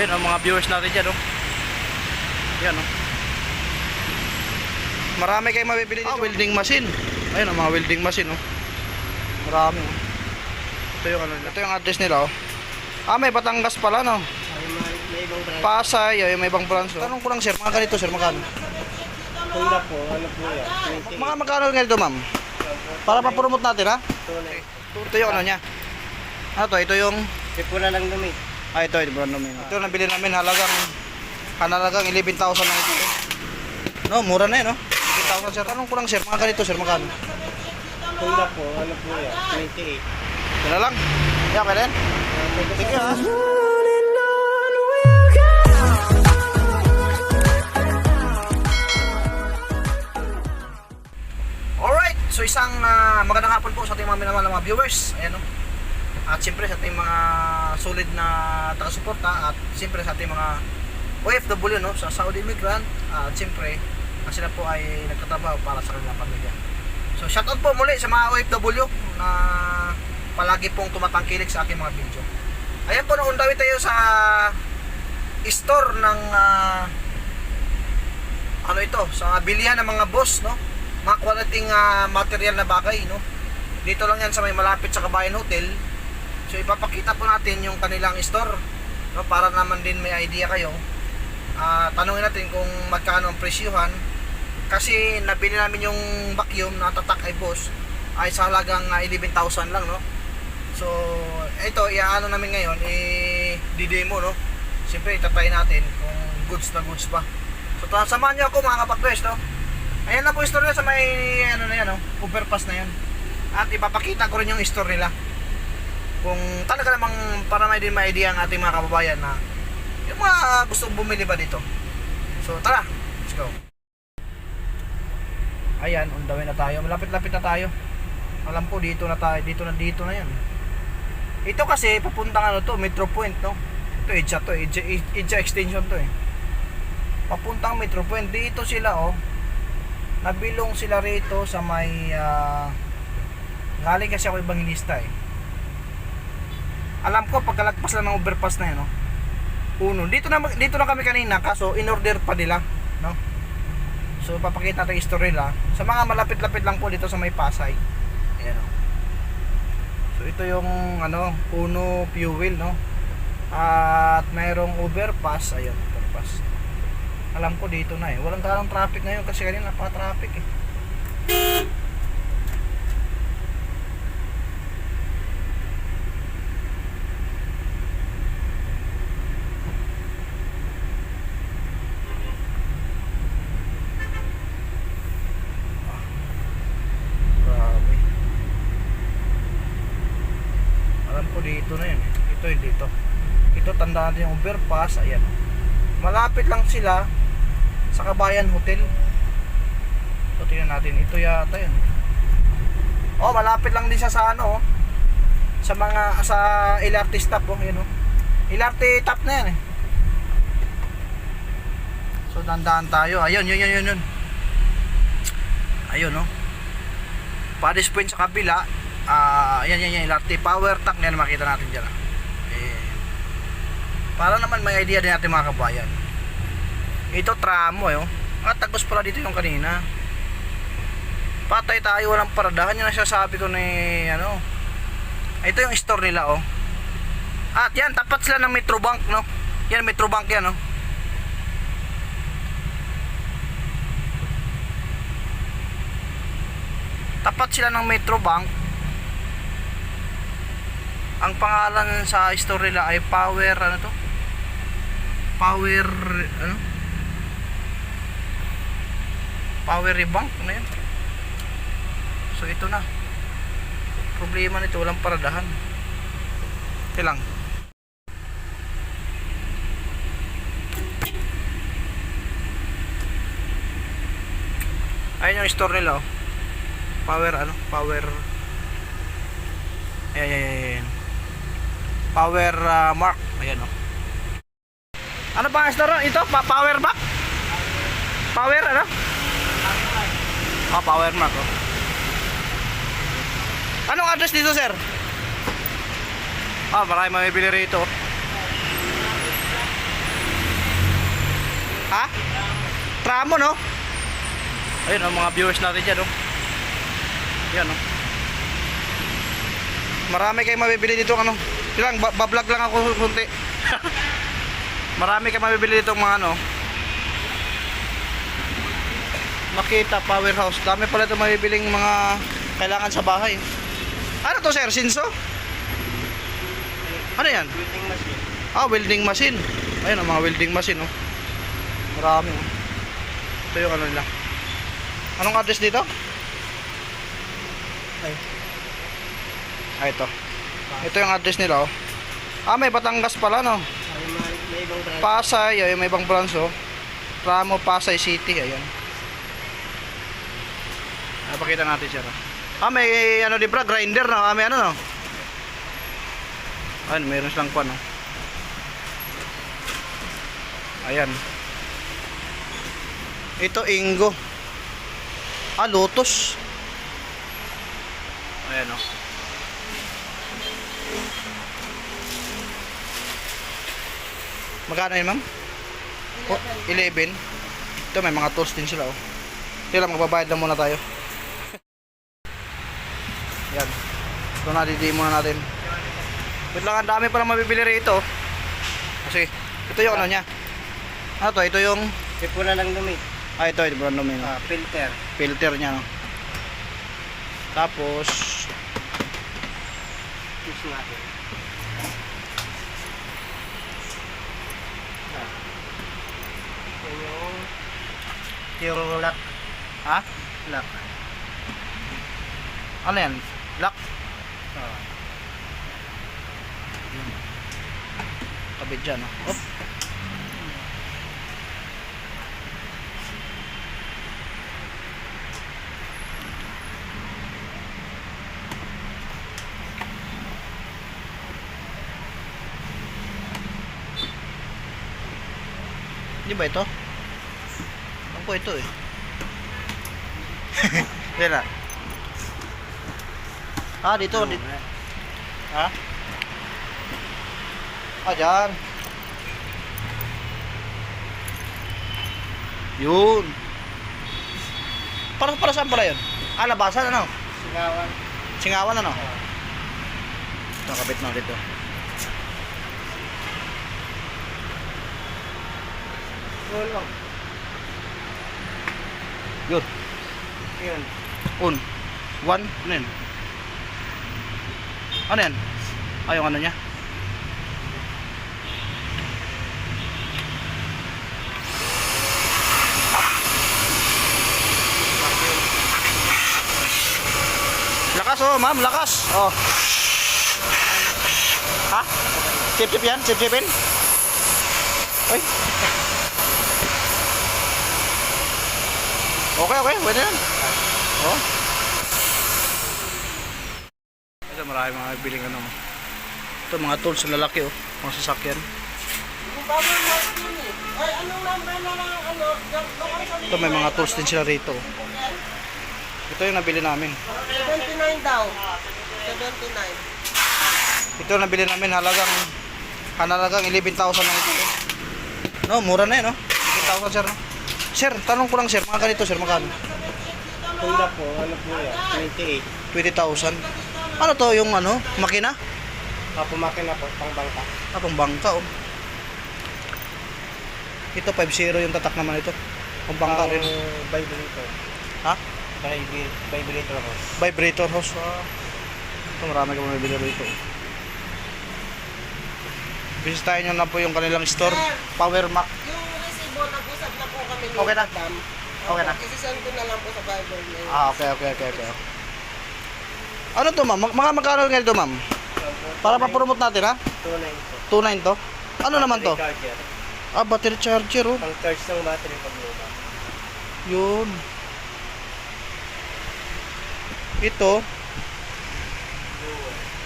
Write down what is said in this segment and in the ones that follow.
Ayun ang mga viewers natin dyan, oh. Yan, oh. Marami kayong mabibili Ah, dito. welding machine. Ayun ang mga welding machine, oh. Marami, oh. Ito yung ano nila. Ito yung address nila, oh. Ah, may Batangas pala, no? May ibang brand. Pasay, ay, may ibang branch. oh. Tanong ko lang, sir, mga ganito, sir, magkano? Kuya po, ano po yan? 20. Mga magkano ganito, ma'am? Para pa-promote natin, ha? Ito yung ano niya. Ano to? Ito yung... Sipula lang dumi. Ah, ito, ito, brand namin. Ito nabili namin, halagang... Halagang 11,000 lang ito. No, mura na yun, no? 11,000, sir. Tanong ko lang, sir, mga ganito, sir, magkano? Kuya po, ano po yan? 28. Yan na lang. Yeah, din. Sige, ha? Alright, so isang ah, magandang hapon po sa ating mga minamahal na mga viewers. Ayan o. At siyempre sa ating mga solid na taga-suporta at siyempre sa ating mga OFW no, sa Saudi immigrant at siyempre na sila po ay nagtatrabaho para sa kanilang pamilya. So shoutout po muli sa mga OFW na palagi pong tumatangkilik sa aking mga video. Ayan po, naundawi tayo sa store ng ah, ano ito, sa bilihan ng mga boss, no? Mga quality ah, material na bagay, no? Dito lang yan sa may malapit sa Kabayan Hotel. So ipapakita po natin yung kanilang store, no? Para naman din may idea kayo. Ah, tanungin natin kung magkano ang presyuhan. Kasi nabili namin yung vacuum na tatak ay boss ay sa halagang ah, 11,000 lang, no? So, ito, iaano namin ngayon, i-demo, no? Siyempre, itatry natin kung goods na goods pa. So, samahan niyo ako mga kapag-best, no? Ayan na po yung store nila sa may, ano na yan, no? Overpass na yan. At ipapakita ko rin yung store nila. Kung talaga namang para may din may idea ang ating mga kababayan na yung mga gustong bumili ba dito. So, tara, let's go. Ayan, way na tayo. Malapit-lapit na tayo. Alam po dito na tayo, dito na dito na 'yan. Ito kasi papuntang ano to, Metro Point, no? Ito EDSA to, EDSA, EDSA extension to eh. Papuntang Metro Point dito sila oh. Nabilong sila rito sa may ah, galing kasi ako ibangilista eh. Alam ko pagkalagpas lang ng overpass na 'yan, no? Uno, dito na dito na kami kanina kaso in order pa nila, no? So papakita natin yung story nila. Sa mga malapit-lapit lang po dito sa may Pasay. Ayan o. So ito yung ano, Uno fuel no. At mayroong overpass, ayun, overpass. Alam ko dito na eh. Walang ganong traffic ngayon kasi kanina napaka-traffic eh. Grabe. Alam ko dito na yun. eh. Ito yun dito. Ito tandaan natin yung overpass. Ayan. Malapit lang sila sa Kabayan Hotel. So tingnan natin. Ito yata yun. Oh, malapit lang din siya sa ano. Sa mga sa LRT stop oh, yun oh. LRT top na yan eh. So dandaan tayo. Ayun, yun, yun, yun, yun. Ayun oh. Paris Point sa kabila, ah, yan yan yan, LRT power tank yan makita natin diyan. Eh, para naman may idea din natin mga kabayan. Ito tramo eh, oh. At tagos pala dito yung kanina. Patay tayo walang paradahan yun ang sasabi ko ni ano. Ito yung store nila oh. At yan, tapat sila ng Metrobank no. Yan Metrobank yan oh. tapat sila ng Metrobank ang pangalan sa store nila ay Power ano to Power ano? Power Bank ano yan so ito na. Problema nito walang paradahan. Ito lang. Ayun yung store nila oh. Power ano? Power. Ayan ayan ayan, power ah, mark. Ayan oh ano ba ang store ito pa power back power ano oh power mark oh anong address dito sir ah marami mamibili rito Ha? Tramo, no? Ayun, ang mga viewers natin dyan, no? Yan, no? Marami kayong mabibili dito, ano? Ilang, ba- bablog lang ako kunti. Marami kayong mabibili dito mga, ano? Makita powerhouse. Dami pala ito mabibiling mga kailangan sa bahay. Ano to, sir? Sinso? Ano yan? Building machine. Ah, welding machine. Ayun, ang mga welding machine, oh. Marami, oh. Ito yung ano nila. Anong address dito? Ay. Ah, ito. Ito yung address nila, oh. Ah, may Batangas pala, no? Pasay, ayun, may ibang branch, oh. Ramo, Pasay City, ayan. Ah, natin siya, no? Ah, may, ano, di ba, grinder, no? Ah, may ano, no? Ayun, mayroon silang pan, no? Ayan. Ito, Ingo. Ah, Lotus. Ayan, no? Magkano yun, ma'am? Oh, 11. Ito, may mga tools din sila, oh. Ito lang, magbabayad lang muna tayo. Yan. Ito na, didiin muna natin. Wait lang, ang dami pa lang mabibili rito. Kasi, ito yung ano niya. Ano to? Ito yung, Tipo na lang dumi. ah, ito, ito, brand name, Ah, filter. filter niya, no? Tapos, Fix natin. Ah. Yan yung yung lock. ha? Lock. Ano yan? Lock? Ah. Kabit dyan, oh. oh. Di ba ito? Po ito eh? Tira. Ah, dito. dito. Ha? Ah, dyan. Yun. Para, para saan pala yun? Ah, labasan ano? Sigawan. Singawan ano? Ito, kapit na dito. Off. Yun. Yun. Un. One. Ano yun? Ano yan? Yung ano niya? Lakas oh, ma'am, lakas. Oh. Ha? Sip-sip yan? Sip-sipin? Uy. Okay, okay. Pwede yan. Oh. Ito marami mga biling ano. Ito mga tools na lalaki oh. Mga sasakyan. Ito may mga tools din sila rito. Ito yung nabili namin. 79 daw. 79. Ito nabili namin halagang halagang 11,000 lang ito. No, mura na yun, no? 11,000 sir, no? Sir, tanong ko lang sir, mga ganito sir, magkano? Honda po, ano po yan? 28. 20,000. Ano to, yung ano, makina? Ah, pumakina po, pang bangka. Ah, pang bangka, oh. Ito, 5-0 yung tatak naman ito. Pang bangka rin. Vibrator. Ha? Vibrator ako. Vibrator hose. Ah. Ito, marami ka mabibili rito. Bisitahin nyo na po yung kanilang store. Power Mac. Yung resibo, na po ni Okay na. Okay na. Isisend ko na lang po sa Viber niya. Ah, okay, okay, okay, okay. Ano to, ma'am? Mag- Mga magkano ganito, ma'am? Para ma-promote natin, ha? 2.9 po. 2.9 to? Ano naman to? Battery charger. Ah, battery charger, oh. Pang charge ng battery pag luma. Yun. Ito,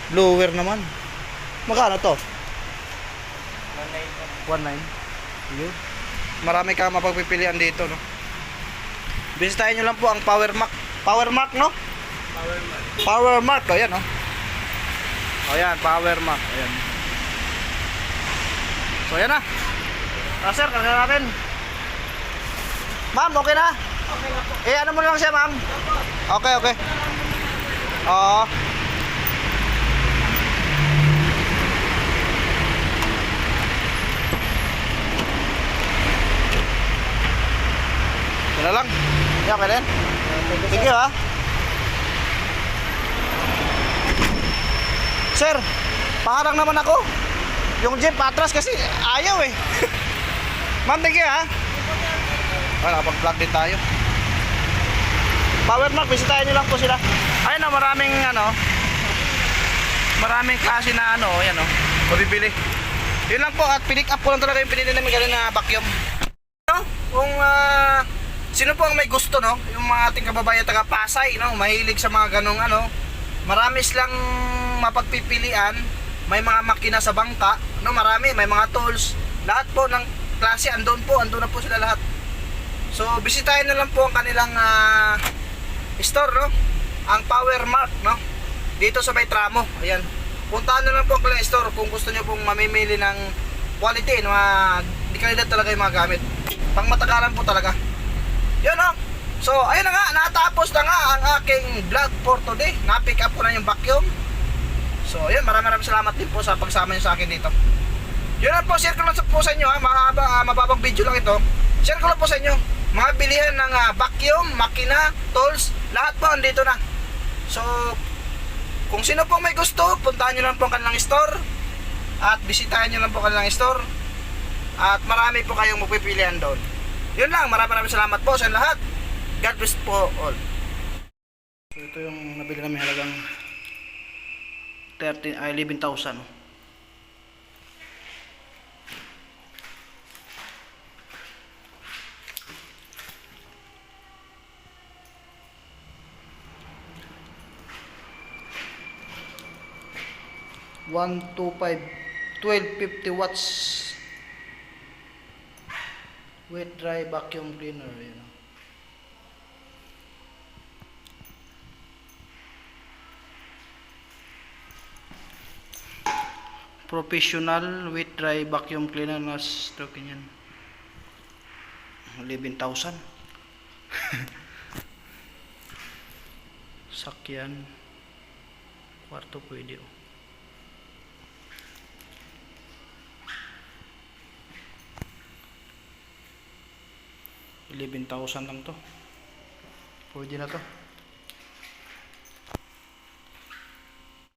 blower naman. Magkano to? 1.9 po. 1.9. Yun. Marami kang mapagpipilian dito, no? Bisitahin nyo lang po ang Power Mac. Power Mac, no? Power man. Power Mac, o yan, no? O yan, Power Mac. Ayan. So, yan na. Ah, sir, karga natin. Ma'am, okay na? Okay na po. Eh, ano mo lang siya, ma'am? Okay, okay. Oo. Na lang. Yan, okay din. Thank you, ha. Sir, paharang naman ako. Yung jeep patras kasi ayaw eh. Ma'am, thank you, ha. Ah, nakapag-vlog din tayo. Power Mark, bisitahin nyo lang po sila. Ayun na, maraming ano, maraming klase na ano, yan o, mabibili. Yun lang po, at pinick up ko lang talaga yung pinili namin ganun na vacuum. No? Kung ah, sino po ang may gusto, no? Yung mga ating kababayan taga Pasay, no? Mahilig sa mga ganong ano, marami silang mapagpipilian. May mga makina sa bangka, no? Marami, may mga tools. Lahat po ng klase, andun po, andun na po sila lahat. So, bisitahin na lang po ang kanilang ah, store, no? Ang Power Mark, no? Dito sa may tramo. Ayan. Puntahan na lang po ang kanilang store kung gusto nyo pong mamimili ng quality, no? mga di kalidad talaga yung mga gamit. Pang matagalan po talaga. So, ayun na nga, natapos na nga ang aking vlog for today. Na-pick up ko na yung vacuum. So, ayun, maraming maraming salamat din po sa pagsama nyo sa akin dito. Yun lang po, share ko lang po sa inyo ha, mahaba, ah, mababang video lang ito. Share ko lang po sa inyo. Mga bilihan ng ah, vacuum, makina, tools, lahat po andito na. So, kung sino pong may gusto, puntahan nyo lang po ang kanilang store. At bisitahin nyo lang po ang kanilang store. At marami po kayong magpipilian doon. Yun lang, maraming maraming salamat po sa lahat. God bless po all. So, ito yung nabili namin halagang 13, ay 11,000. One two five, twelve fifty watts. Wet dry vacuum cleaner, you know. Professional wet dry vacuum cleaner na stock yan. 11,000. Sakyan. Kwarto pwede oh. 11,000 lang to. Pwede na to.